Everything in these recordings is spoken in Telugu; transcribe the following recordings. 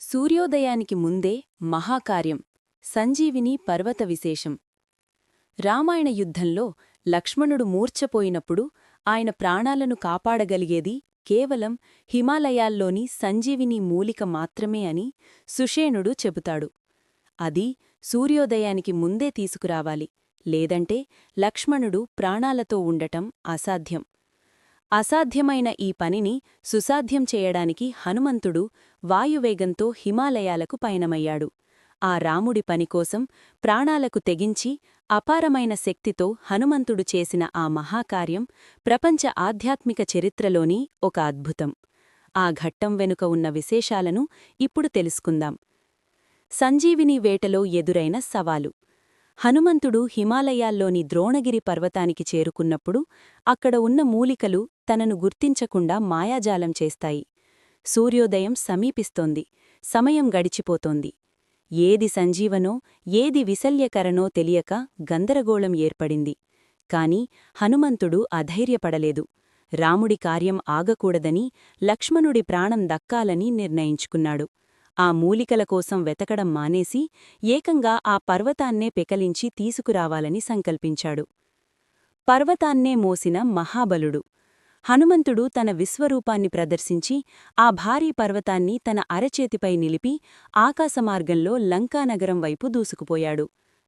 సూర్యోదయానికి ముందే మహాకార్యం సంజీవిని పర్వత విశేషం. రామాయణ యుద్ధంలో లక్ష్మణుడు మూర్ఛపోయినప్పుడు ఆయన ప్రాణాలను కాపాడగలిగేది కేవలం హిమాలయాల్లోని సంజీవిని మూలిక మాత్రమే అని సుషేణుడు చెబుతాడు. అది సూర్యోదయానికి ముందే తీసుకురావాలి లేదంటే లక్ష్మణుడు ప్రాణాలతో ఉండటం అసాధ్యం. అసాధ్యమైన ఈ పనిని సుసాధ్యం చేయడానికి హనుమంతుడు వాయువేగంతో హిమాలయాలకు పయనమయ్యాడు. ఆ రాముడి పనికోసం ప్రాణాలకు తెగించి అపారమైన శక్తితో హనుమంతుడు చేసిన ఆ మహాకార్యం ప్రపంచ ఆధ్యాత్మిక చరిత్రలోని ఒక అద్భుతం. ఆ ఘట్టం వెనుక ఉన్న విశేషాలను ఇప్పుడు తెలుసుకుందాం. సంజీవిని వేటలో ఎదురైన సవాలు. హనుమంతుడు హిమాలయాల్లోని ద్రోణగిరి పర్వతానికి చేరుకున్నప్పుడు అక్కడ ఉన్న మూలికలు తనను గుర్తించకుండా మాయాజాలం చేస్తాయి. సూర్యోదయం సమీపిస్తోంది. సమయం గడిచిపోతోంది. ఏది సంజీవనో ఏది విశల్యకరనో తెలియక గందరగోళం ఏర్పడింది. కాని హనుమంతుడు అధైర్యపడలేదు. రాముడి కార్యం ఆగకూడదని లక్ష్మణుడి ప్రాణం దక్కాలని నిర్ణయించుకున్నాడు. ఆ మూలికల కోసం వెతకడం మానేసి ఏకంగా ఆ పర్వతాన్నే పెకలించి తీసుకురావాలని సంకల్పించాడు. పర్వతాన్నే మోసిన మహాబలుడు. హనుమంతుడు తన విశ్వరూపాన్ని ప్రదర్శించి ఆ భారీ పర్వతాన్ని తన అరచేతిపై నిలిపి ఆకాశమార్గంలో లంకానగరం వైపు దూసుకుపోయాడు.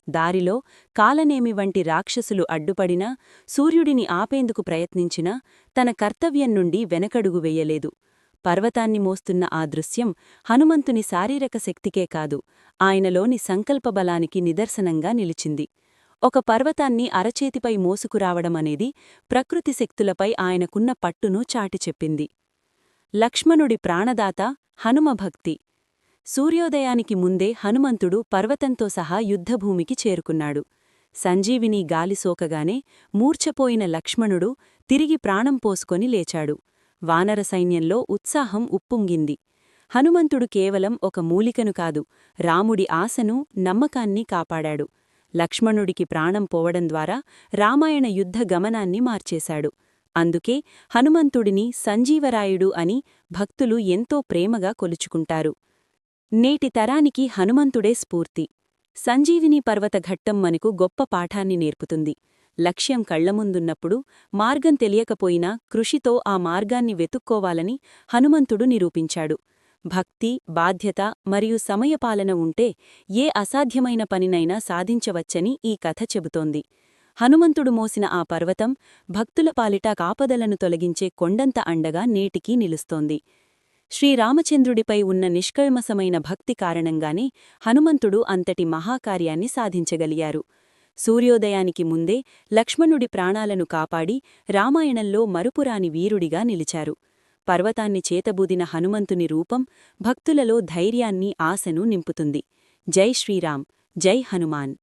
దారిలో కాలనేమి వంటి రాక్షసులు అడ్డుపడినా సూర్యుడిని ఆపేందుకు ప్రయత్నించినా తన కర్తవ్యం నుండి వెనకడుగు వెయ్యలేదు పర్వతాన్ని మోస్తున్న ఆ దృశ్యం హనుమంతుని శారీరక శక్తికే కాదు ఆయనలోని సంకల్పబలానికి నిదర్శనంగా నిలిచింది. ఒక పర్వతాన్ని అరచేతిపై మోసుకురావడమనేది ప్రకృతి శక్తులపై ఆయనకున్న పట్టును చాటి చెప్పింది. లక్ష్మణుడి ప్రాణదాత హనుమభక్తి. సూర్యోదయానికి ముందే హనుమంతుడు పర్వతంతో సహా యుద్ధభూమికి చేరుకున్నాడు. సంజీవిని గాలి సోకగానే మూర్ఛపోయిన లక్ష్మణుడు తిరిగి ప్రాణం పోసుకొని లేచాడు. వానర సైన్యంలో ఉత్సాహం ఉప్పొంగింది. హనుమంతుడు కేవలం ఒక మూలికను కాదు రాముడి ఆశను నమ్మకాన్ని కాపాడాడు. లక్ష్మణుడికి ప్రాణం పోవడం ద్వారా రామాయణ యుద్ధ గమనాన్ని మార్చేశాడు. అందుకే హనుమంతుడిని సంజీవరాయుడు అని భక్తులు ఎంతో ప్రేమగా కొలుచుకుంటారు. నేటి తరానికి హనుమంతుడే స్ఫూర్తి. సంజీవిని పర్వత ఘట్టం మనకు గొప్ప పాఠాన్ని నేర్పుతుంది. లక్ష్యం కళ్ళముందున్నప్పుడు మార్గం తెలియకపోయినా కృషితో ఆ మార్గాన్ని వెతుక్కోవాలని హనుమంతుడు నిరూపించాడు. భక్తి బాధ్యత మరియు సమయపాలన ఉంటే ఏ అసాధ్యమైన పనినైనా సాధించవచ్చని ఈ కథ చెబుతోంది. హనుమంతుడు మోసిన ఆ పర్వతం భక్తుల పాలిట కాపదలను తొలగించే కొండంత అండగా నేటికీ నిలుస్తోంది. శ్రీరామచంద్రుడిపై ఉన్న నిష్కల్మసమైన భక్తి కారణంగానే హనుమంతుడు అంతటి మహాకార్యాన్ని సాధించగలిగారు. సూర్యోదయానికి ముందే లక్ష్మణుడి ప్రాణాలను కాపాడి రామాయణంలో మరుపురాని వీరుడిగా నిలిచారు. పర్వతాన్ని చేతబూదిన హనుమంతుని రూపం భక్తులలో ధైర్యాన్ని ఆశను నింపుతుంది. జై శ్రీరామ్ జై హనుమాన్.